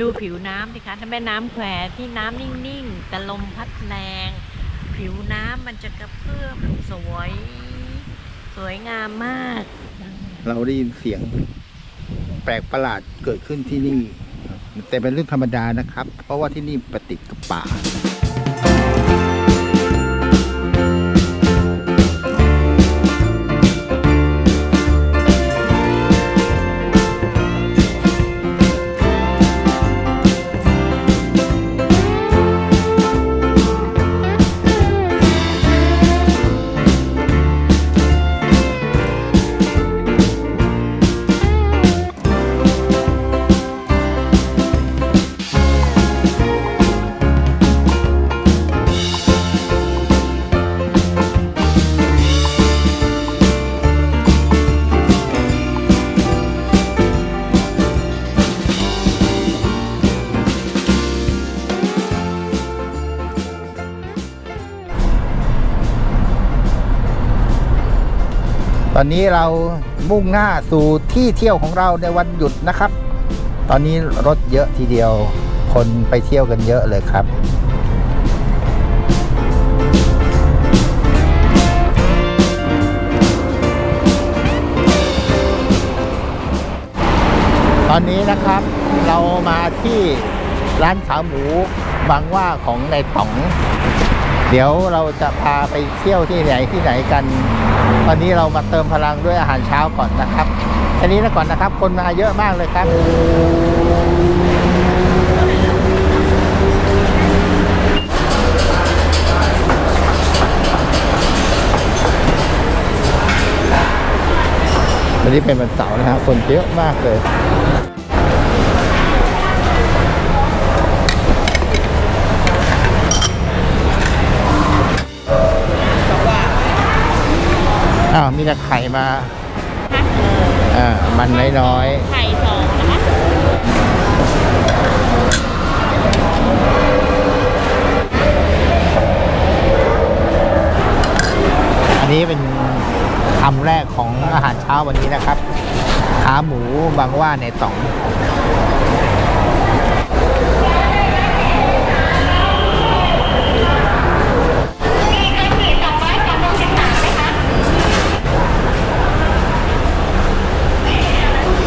ดูผิวน้ำสิคะถ้าแม่น้ำแควที่น้ำนิ่งๆ แต่ลมพัดแรง ผิวน้ำมันจะกระเพื่อมสวย สวยงามมาก เราได้ยินเสียงแปลกประหลาดเกิดขึ้นที่นี่ แต่เป็นเรื่องธรรมดานะครับ เพราะว่าที่นี่ประติดกับป่า อนนี้เรามุ่งหน้าสู่ที่เที่ยวของเราในวันหยุดนะครับ ตอนนี้รถเยอะทีเดียว คนไปเที่ยวกันเยอะเลยครับตอนนี้นะครับเรามาที่ร้านขาหมูบางว่าของในต๋อง เดี๋ยวเราจะพาไปเที่ยวที่ไหนที่ไหนกัน ตอนนี้เรามาเติมพลังด้วยอาหารเช้าก่อนนะครับอันนี้นะก่อนนะครับ คนมาเยอะมากเลยครับ วันนี้เป็นวันเสาร์นะฮะคนเยอะมากเลยาวมีแต่ไข่มาอ่ามันน้อยไข่สองนะคะๆ อันนี้เป็นคำแรกของอาหารเช้าวันนี้นะครับ ขาหมูบางหว่าในต่อง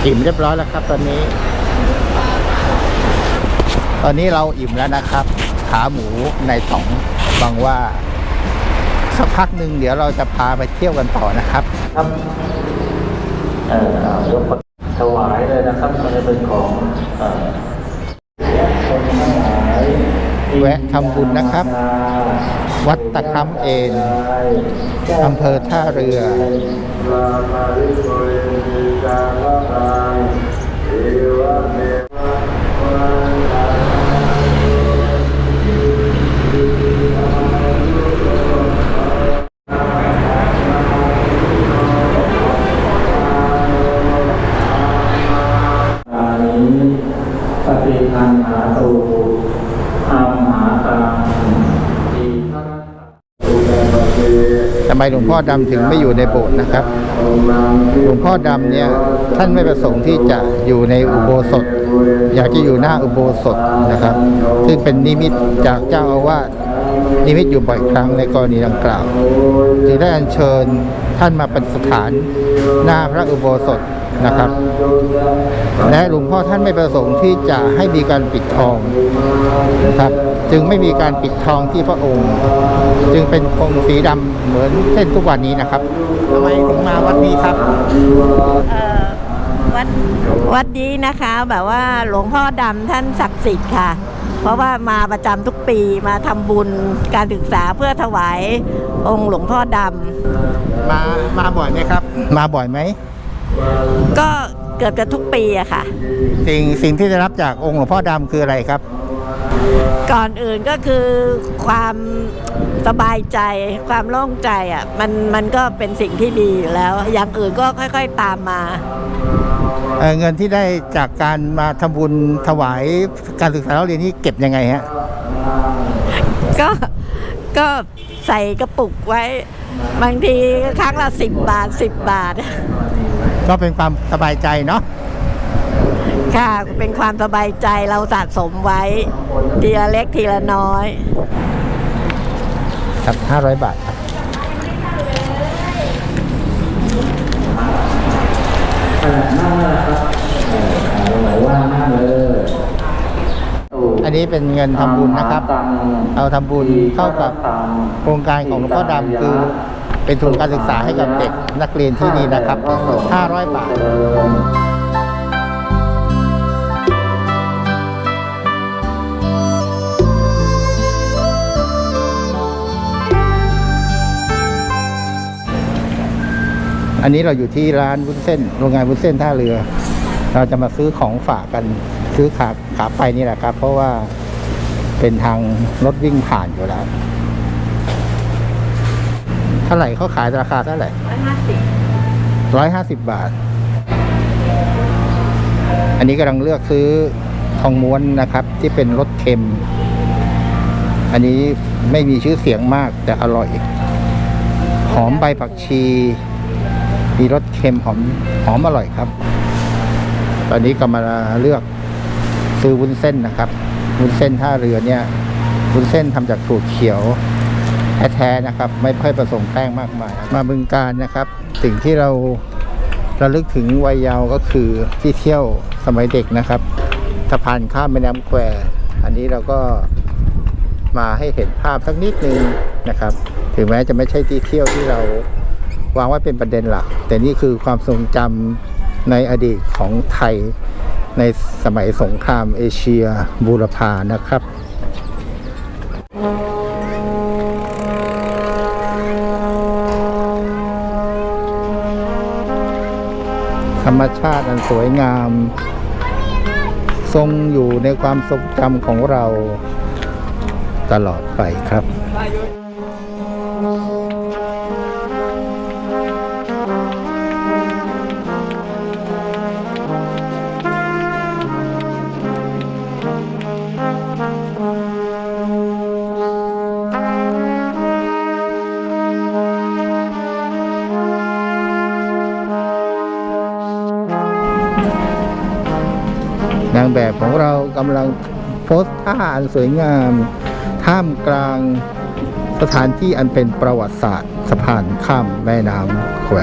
อิ่มเรียบร้อยแล้วครับตอนนี้ ตอนนี้เราอิ่มแล้วนะครับ ขาหมูในต่องบางหว่า สักพักหนึ่งเดี๋ยวเราจะพาไปเที่ยวกันต่อนะครับ ครับเอ่อยกถวายเลยนะครับมันจะเป็นของเอ่อคนทั้งหลายที่แวะทำบุญนะครับ วัดตะคำเอนอำเภอท่าเรือมามาริโกเรนิกาลาภังเอวะเมวะวันอานิปฏิคันหาตูอัมหาตังทีฆะตุเตปะเต ทำไมหลวงพ่อดำถึงไม่อยู่ในโบสถ์นะครับ หลวงพ่อดำเนี่ยท่านไม่ประสงค์ที่จะอยู่ในอุโบสถ อยากจะอยู่หน้าอุโบสถนะครับ ซึ่งเป็นนิมิตจากเจ้าอาวาสนิมิตอยู่บ่อยครั้งในกรณีดังกล่าวจึงได้อัญเชิญท่านมาเป็นสถานหน้าพระอุโบสถนะครับ และหลวงพ่อท่านไม่ประสงค์ที่จะให้มีการปิดทองนะครับ จึงไม่มีการปิดทองที่พระองค์ จึงเป็นคงสีดำเหมือนเส้นทุกวันนี้นะครับทำไมถึงมาวัดนี้ครับเอ่อวัดวัดนี้นะคะ แบบว่าหลวงพ่อดำท่านศักดิ์สิทธิ์ค่ะ เพราะว่ามาประจำทุกปีมาทำบุญการศึกษาเพื่อถวายองค์หลวงพ่อดมามาบ่อยไหมครับ มาบ่อยไหมำก็เกือบจะทุกปีอะค่ะ สิ่งสิ่งที่ได้รับจากองค์หลวงพ่อดำคืออะไรครับ ก่อนอื่นก็คือความสบายใจความโล่งใจอะมันมันก็เป็นสิ่งที่ดีอยู่แล้ว อย่างอื่นก็ค่อย ๆตามมาเอ่อเงินที่ได้จากการมาทำบุญถวายการศึกษาเราเรียนนี่เก็บยังไงฮะก็ก็ใส่กระปุกไว้ บางทีครั้งละสิบบาทสิบบาท ก็เป็นความสบายใจเนาะ ค่ะ เป็นความสบายใจเราสะสมไว้ ทีละเล็กทีละน้อย ครับห้าร้อยบาทครับขนาดนั่งนะครับเออขาไหลว่างนั่งเลยอันนี้เป็นเงินทำบุญนะครับ เอาทำบุญเข้ากับโครงการของหลวงพ่อดำคือเป็นทุนการศึกษาให้กับเด็กนักเรียนที่นี่นะครับ 500 บาท อันนี้เราอยู่ที่ร้านวุ้นเส้น โรงงานวุ้นเส้นท่าเรือ เราจะมาซื้อของฝากกันซื้อขาขาไปนี่แหละครับ เพราะว่าเป็นทางรถวิ่งผ่านอยู่แล้วเท่าไหร่เขาขายราคาเท่าไหร่ร้อยห้าสิบบาท อันนี้กำลังเลือกซื้อทองม้วนนะครับ ที่เป็นรสเค็ม อันนี้ไม่มีชื่อเสียงมากแต่อร่อย หอมใบผักชี มีรสเค็มหอมหอมอร่อยครับ ตอนนี้ก็มาเลือกซื้อวุ้นเส้นนะครับ วุ้นเส้นท่าเรือเนี่ย วุ้นเส้นทำจากถั่วเขียวแท้ๆนะครับ ไม่ค่อยผสมแป้งมากมาย มาบึงการนะครับ สิ่งที่เราระลึกถึงวัยเยาว์ก็คือที่เที่ยวสมัยเด็กนะครับสะพานข้ามแม่น้ำแควอันนี้เราก็มาให้เห็นภาพสักนิดนึงนะครับ ถึงแม้จะไม่ใช่ที่เที่ยวที่เรา วางไว้เป็นประเด็นหลัก แต่นี่คือความทรงจำในอดีตของไทยในสมัยสงครามเอเชียบูรพานะครับธรรมชาติอันสวยงาม ทรงอยู่ในความทรงจำของเราตลอดไปครับางแบบของเรากำลังโพสท่าอันสวยงาม ท่ามกลางสถานที่อันเป็นประวัติศาสตร์สะพานข้ามแม่น้ำแคว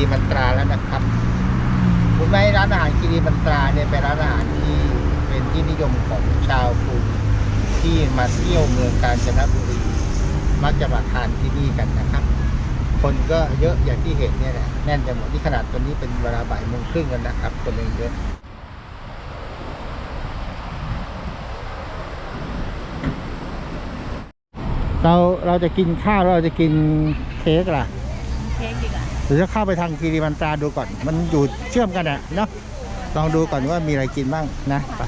รคีมันตราแล้วนะครับคุณแม่ร้านอาหารคีรีมันตราเนี่ยเป็นร้านอาหารที่เป็นที่นิยมของชาวกรุงที่มาเที่ยวเมืองกาญจนบุรีมักจะมาทานที่นี่กันนะครับ คนก็เยอะอย่างที่เห็นเนี่ยแหละแน่นจะหมดที่ขนาดตอนนี้เป็นเวลาบ่ายโมงครึ่งแล้วนะครับ คนยังเยอะเราเราจะกินข้าวเราจะกินเค้กล่ะ เค้กดีกว่า ดี๋ยวจะเข้าไปทางคีรีมันตราดูก่อน มันอยู่เชื่อมกันอะเนาะลองดูก่อนว่ามีอะไรกินบ้างนะไป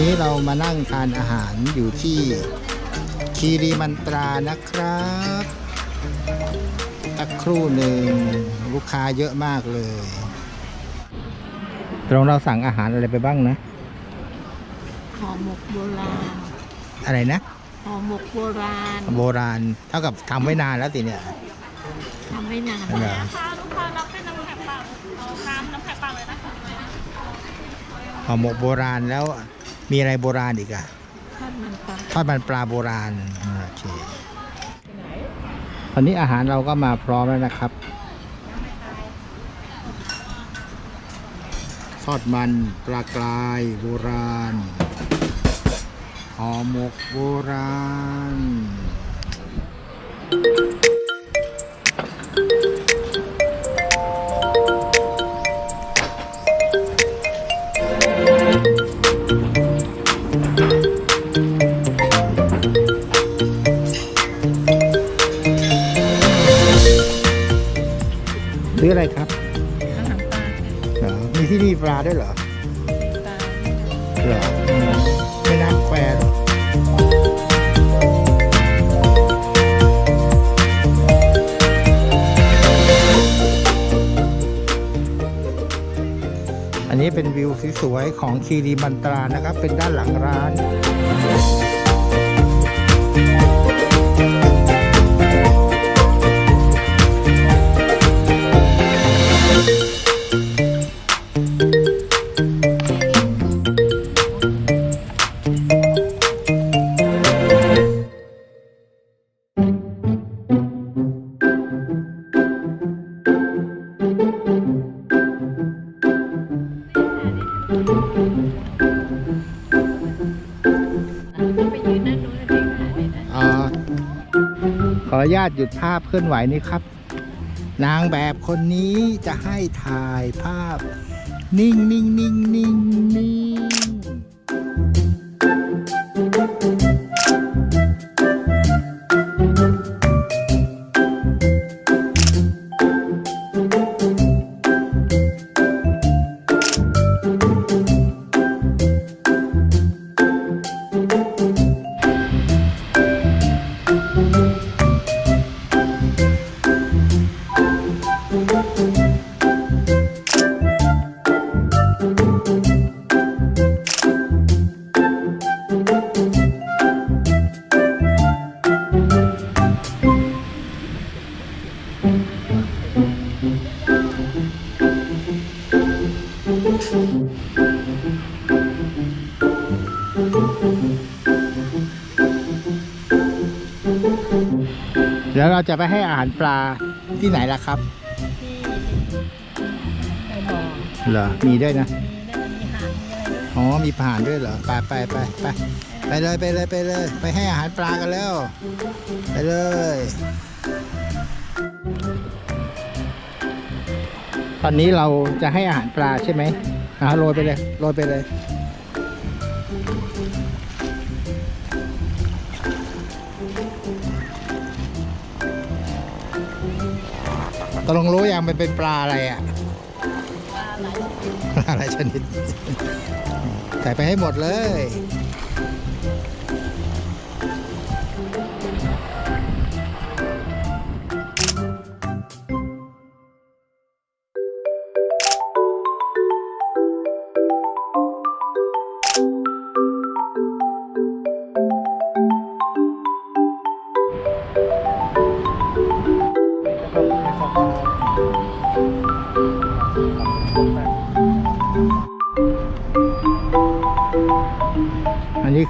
นี้เรามานั่งทานอาหารอยู่ที่คีรีมันตรานะครับสักครู่หนึ่งลูกค้าเยอะมากเลยตรงเราสั่งอาหารอะไรไปบ้างนะห่อหมกโบราณ อะไรนะห่อหมกโบราณ โบราณเท่ากับทำไว้นานแล้วสิเนี่ยทำไม่นานเหรอค่ะลูกค้ารับเป็นน้ำแข็งเปล่าเอาน้ำน้ำแข็งเปล่าเลยนะคะห่อหมกโบราณแล้ว มีอะไรโบราณอีกอะทอดมันปลาทอดมันปลาโบราณโอเคตอนนี้อาหารเราก็มาพร้อมแล้วนะครับทอดมันปลากรายโบราณห่อหมกโบราณ คีรีมันตรานะครับ เป็นด้านหลังาตหยุดภาพเคลื่อนไหวนี้ครับ นางแบบคนนี้จะให้ถ่ายภาพ นิ่งนิ่งนิ่งนิ่งนิ่ง จะไปให้อาหารปลาที่ไหนล่ะครับที่ไปบอกเหรอมีด้วยนะมีได้มีหางมีอะไรด้วยอ๋อมีผ่านด้วยเหรอไปไปไปไปไปเลยไปเลยไปเลย ไปให้อาหารปลากันแล้ว ไปเลยตอนนี้เราจะให้อาหารปลาใช่ไหมอ่าโรยไปเลย โรยไปเลย ตกลงรู้ยังมันเป็นปลาอะไรอะ ปลาไหลอะไรชนิด ใส่ไปให้หมดเลย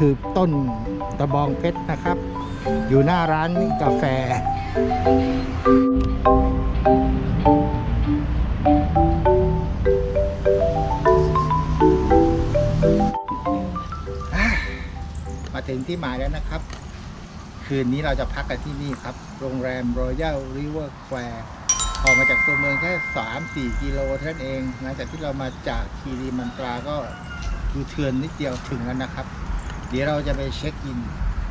คือต้นตะบองเพชรนะครับ อยู่หน้าร้านกาแฟ มาถึงที่หมายแล้วนะครับ คืนนี้เราจะพักกันที่นี่ครับ โรงแรม Royal River Square ออกมาจากตัวเมืองแค่ 3-4 กิโลเท่านั้นเองหลังจากที่เรามาจากคีรีมันตราก็ดูเทือนนิดเดียวถึงแล้วนะครับ เดี๋ยวเราจะไปเช็คอิน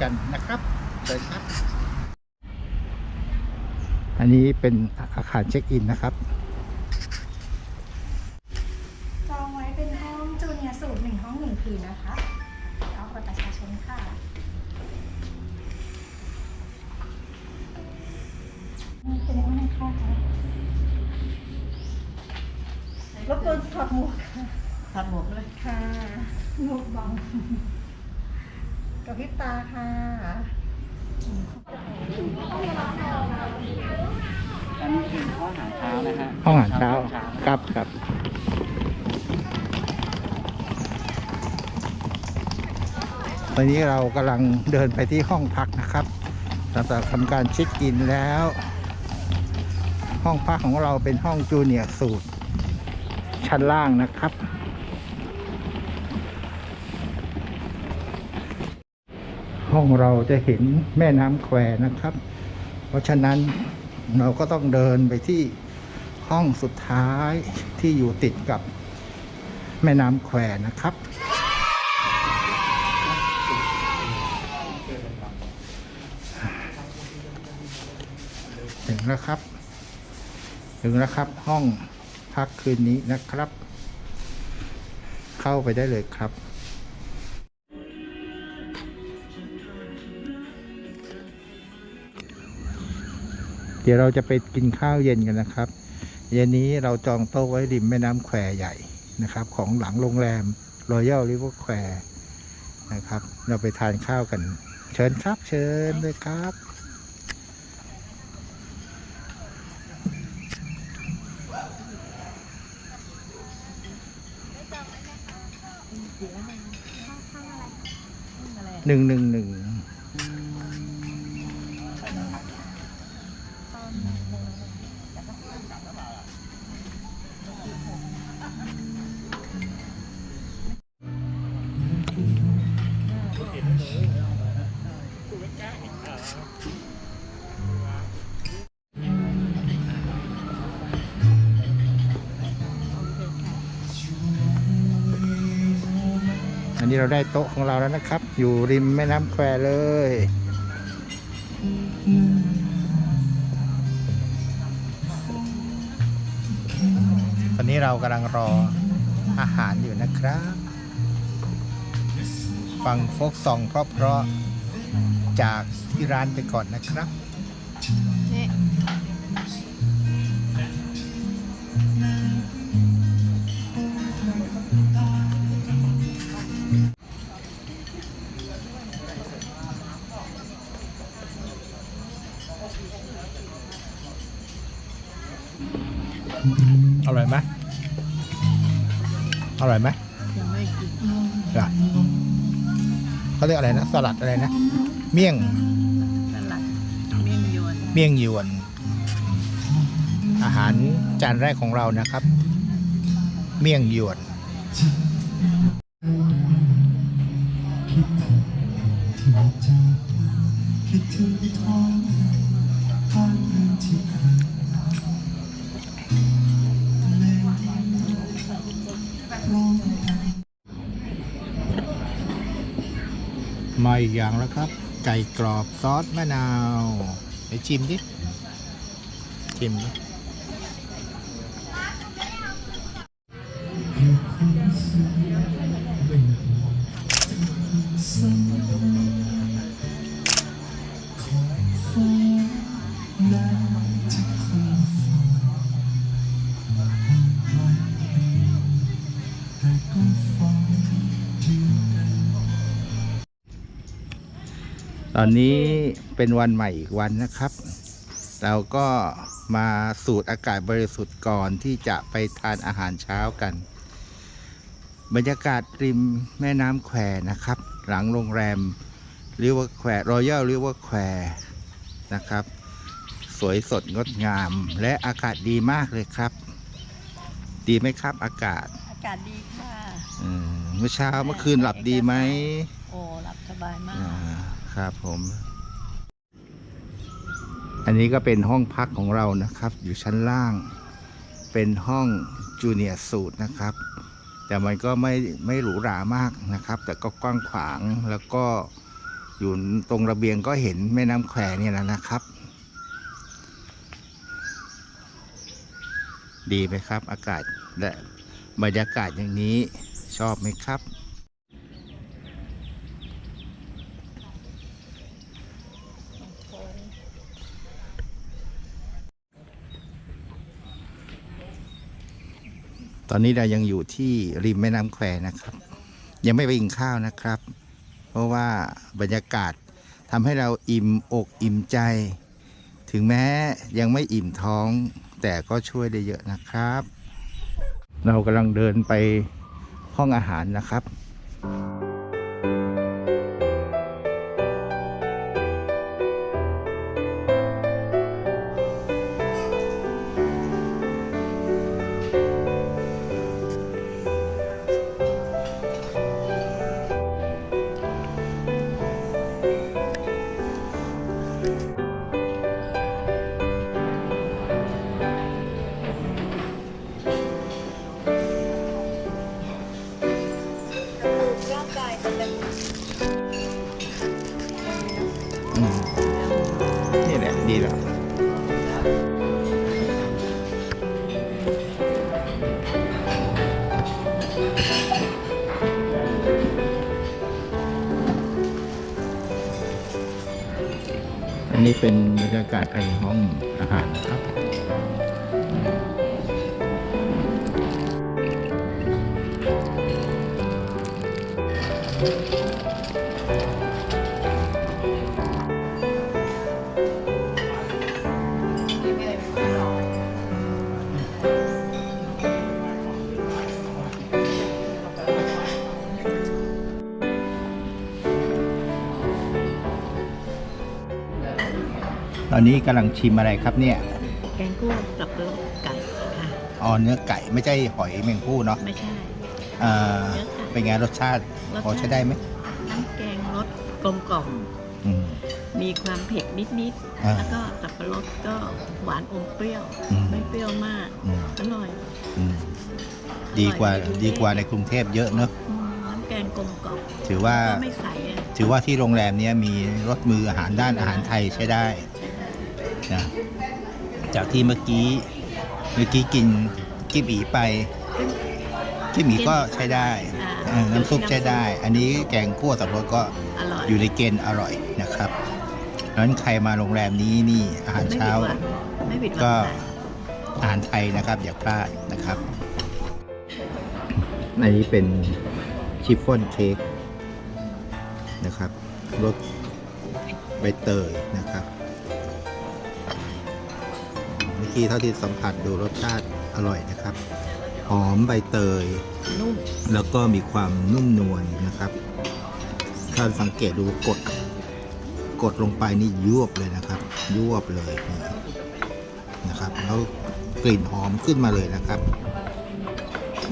กันนะครับเชิญครับ อันนี้เป็นอาคารเช็คอินนะครับ ตอนนี้เรากำลังเดินไปที่ห้องพักนะครับหลังจากทำการเช็คอินแล้ว ห้องพักของเราเป็นห้องจูเนียร์สูตร ชั้นล่างนะครับ ห้องเราจะเห็นแม่น้ำแควนะครับ เพราะฉะนั้นเราก็ต้องเดินไปที่ ห้องสุดท้ายที่อยู่ติดกับแม่น้ำแควนะครับ ถึงแล้วครับ ถึงแล้วครับห้องพักคืนนี้นะครับ เข้าไปได้เลยครับเดี๋ยวเราจะไปกินข้าวเย็นกันนะครับ เย็นนี้เราจองโต๊ะไว้ริมแม่น้ำแควใหญ่นะครับ ของหลังโรงแรม Royal River Square นะครับ เราไปทานข้าวกัน เชิญครับ เชิญเลยครับหนึ่งหนึ่งหนึ่ง ได้โต๊ะของเราแล้วนะครับ อยู่ริมแม่น้ำแควเลย ตอนนี้เรากำลังรออาหารอยู่นะครับ ฟังโฟกซองเพราะๆจากที่ร้านไปก่อนนะครับ ร่อยไหมยังไม่กินอะเขาเรียกอะไรนะ สลัดอะไรนะ เมี่ยง สลัดเมี่ยงยวนเมี่ยงยวน อาหารจานแรกของเรานะครับ เมี่ยงยวนมาอีก อย่างแล้วครับ ไก่กรอบซอสมะนาว ไปชิมดิ ชิมดิ อนนี้เป็นวันใหม่อีกวันนะครับ เราก็มาสูดอากาศบริสุทธิ์ก่อนที่จะไปทานอาหารเช้ากัน บรรยากาศริมแม่น้ำแควนะครับ หลังโรงแรมริเวอร์แควรอยัลริเวอร์แควนะครับ สวยสดงดงามและอากาศดีมากเลยครับ ดีไหมครับอากาศอากาศดีค่ะอืมเมื่อเช้าเมื่อคืนหลับดีไหมโอ้หลับสบายมากอ่า ครับผม อันนี้ก็เป็นห้องพักของเรานะครับ อยู่ชั้นล่าง เป็นห้องจูเนียร์สูตรนะครับ แต่มันก็ไม่ไม่หรูหรามากนะครับ แต่ก็กว้างขวางแล้วก็อยู่ตรงระเบียงก็เห็นแม่น้ำแควเนี่ยแล้วนะครับ ดีไหมครับ อากาศและบรรยากาศอย่างนี้ชอบไหมครับ ตอนนี้เรายังอยู่ที่ริมแม่น้ำแควนะครับ ยังไม่ไปกินข้าวนะครับ เพราะว่าบรรยากาศทำให้เราอิ่มอกอิ่มใจ ถึงแม้ยังไม่อิ่มท้องแต่ก็ช่วยได้เยอะนะครับ เรากำลังเดินไปห้องอาหารนะครับ เป็นบรรยากาศภายในห้องอาหารนะครับ กำลังชิมอะไรครับเนี่ย แกงกุ้งกับโลไก่ค่ะ อ๋อเนื้อไก่ไม่ใช่หอยแมงผู้เนาะไม่ใช่อ่าเนื้อไก่ เป็นไงรสชาติรสชาติพอใช้ได้ไหมน้ำแกงรสกลมกล่อมอืม มีความเผ็ดนิดอ่าๆ แล้วก็สับปะรดก็หวานอมเปรี้ยว อืม ไม่เปรี้ยวมาก อืมอร่อยอืมดีกว่าอร่อยดีกว่าในกรุงเทพเยอะเนอะอืมน้ำแกงกลมกล่อมถือว่า ก็ไม่ใสอะถือว่าที่โรงแรมเนี้ยมีรสมืออาหารด้านอาหารไทยใช้ได้ นะจากที่เมื่อกี้เมื่อกี้กินกิบอีไปกิบอีก็ใช้ได้เออน้ำซุปใช้ได้ อันนี้แกงคั่วสับปะรดก็อร่อยอยู่ในเกณฑ์อร่อยนะครับดังนั้นใครมาโรงแรมนี้นี่อาหารไม่ผิเช้าดหวังไม่ผิดหวังก็ค่ะอาหารไทยนะครับ อย่าพลาดนะครับอันนี้เป็นชิฟฟ่อนเค้กนะครับรสใบเตยนะครับเมื่อ กี้เท่าที่สัมผัสดูรสชาติอร่อยนะครับ หอมใบเตย นุ่ม แล้วก็มีความนุ่มนวลนะครับถ้าสังเกตดูกด กดลงไปนี่ยวบเลยนะครับ ยวบเลยนี่นะครับ แล้วกลิ่นหอมขึ้นมาเลยนะครับ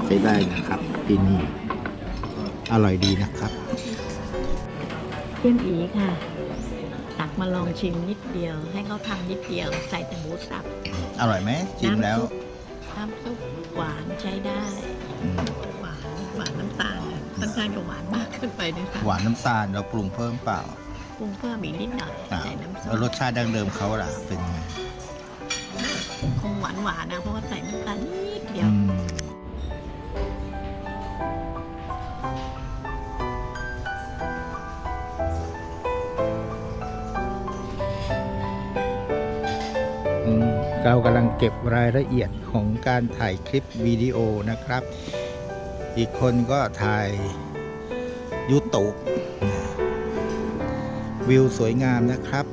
ใช้ได้นะครับที่นี่อร่อยดีนะครับเยี่ยมอีค่ะ ตักมาลองชิมนิดเดียว ให้เขาทำนิดเดียวใส่แต่หมูสับอร่อยไหมชิมแล้ว น้ำซุปหวานใช้ได้อืมหวานหวานน้ำตาลอะค่อนข้างจะหวานมากขึ้นไปด้วยค่ะหวานน้ำตาลเราปรุงเพิ่มเปล่าปรุงเพิ่มอีกนิดหน่อยอ่าใส่น้ำส้แล้วรมสชาติดั้งเดิมเขาล่ะเป็นไง คงหวานหวานๆนะเพราะว่าใส่น้ำตาลนิ เรากำลังเก็บรายละเอียดของการถ่ายคลิปวิดีโอนะครับ อีกคนก็ถ่ายยูทูบวิวสวยงามนะครับ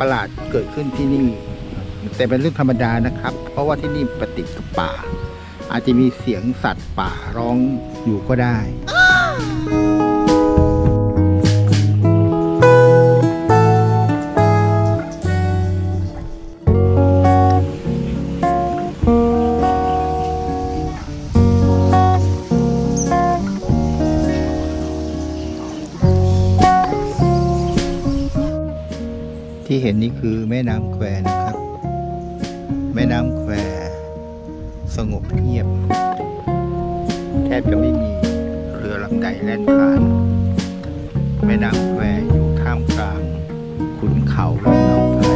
ประหลาดเกิดขึ้นที่นี่ แต่เป็นเรื่องธรรมดานะครับ เพราะว่าที่นี่ปฏิกับป่า อาจจะมีเสียงสัตว์ป่าร้องอยู่ก็ได้ สงบเงียบ แทบจะไม่มีเรือลำใดแล่นผ่าน แม่น้ำแควอยู่ท่ามกลางขุนเขาและหนองไ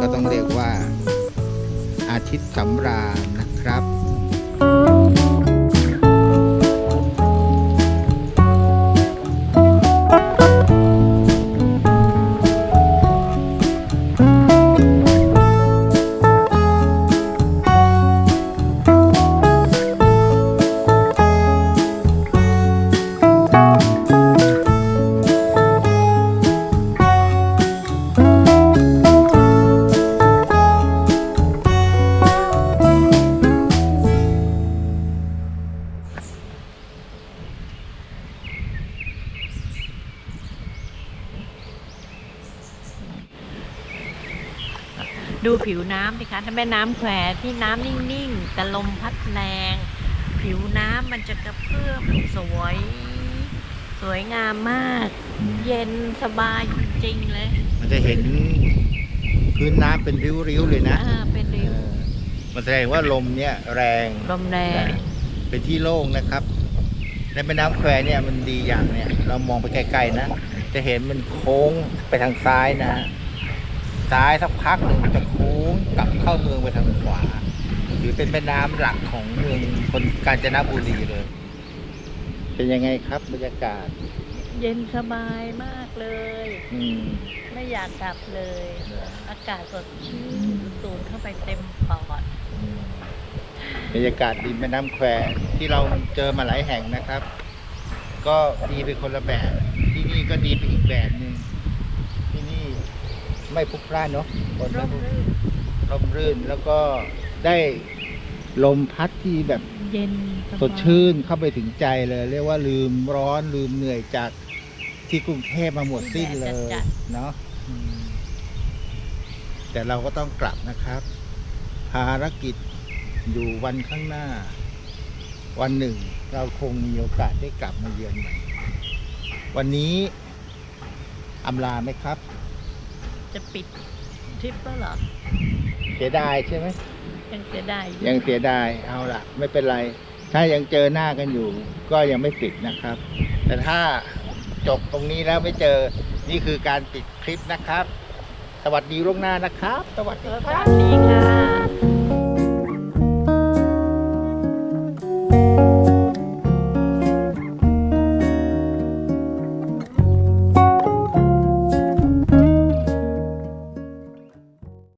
ก็ต้องเรียกว่าอาทิตย์สำราญนะครับ แม่น้ำแควที่น้ำนิ่งๆ แต่ลมพัดแรง ผิวน้ำมันจะกระเพื่อมสวย สวยงามมาก เย็นสบายจริงๆเลย มันจะเห็นพื้นน้ำเป็นริ้วๆเลยนะอ่าเป็นริ้วเออมันแสดงว่าลมเนี่ยแรงลมแรงเป็นที่โล่งนะครับในแม่น้ำแควเนี่ยมันดีอย่างเนี่ย เรามองไปไกลๆนะ จะเห็นมันโค้งไปทางซ้ายนะ ซ้ายสักพักหนึ่งมันจะโค้ง กลับเข้าเมืองไปทางขวาถือเป็นแม่น้ำหลักของเมืองคนกาญจนบุรีเลย เป็นยังไงครับบรรยากาศ เย็นสบายมากเลย อืม ไม่อยากกลับเลย อากาศสดชื่นสูดเข้าไปเต็มปอด บรรยากาศริมแม่น้ำแควที่เราเจอมาหลายแห่งนะครับ ก็ดีไปคนละแบบ ที่นี่ก็ดีไปอีกแบบหนึ่งที่นี่ไม่พลุกพล่านเนาะคนไม่ร่มพลุก รื่นร่มรื่นแล้วก็ได้ลมพัดที่แบบเย็นบายสดชื่นเข้าไปถึงใจเลย เรียกว่าลืมร้อนลืมเหนื่อยจากที่กรุงเทพมาหมดสิ้นเลยเนาะอืมแต่เราก็ต้องกลับนะครับ ภารกิจอยู่วันข้างหน้า วันหนึ่ง เราคงมีโอกาสได้กลับมาเยือนใหม่วันนี้อำลาไหมครับ จะปิดทริปแล้วเหรอ เสียดายใช่ไหมยังจะได้อยู่ยังเสียดายเอาล่ะ ไม่เป็นไร ถ้ายังเจอหน้ากันอยู่ ก็ยังไม่ปิดนะครับ แต่ถ้าจบตรงนี้แล้วไม่เจอนี่คือการปิดคลิปนะครับ สวัสดีล่วงหน้านะครับ สวัสดีสครับ วัสดีค่ะ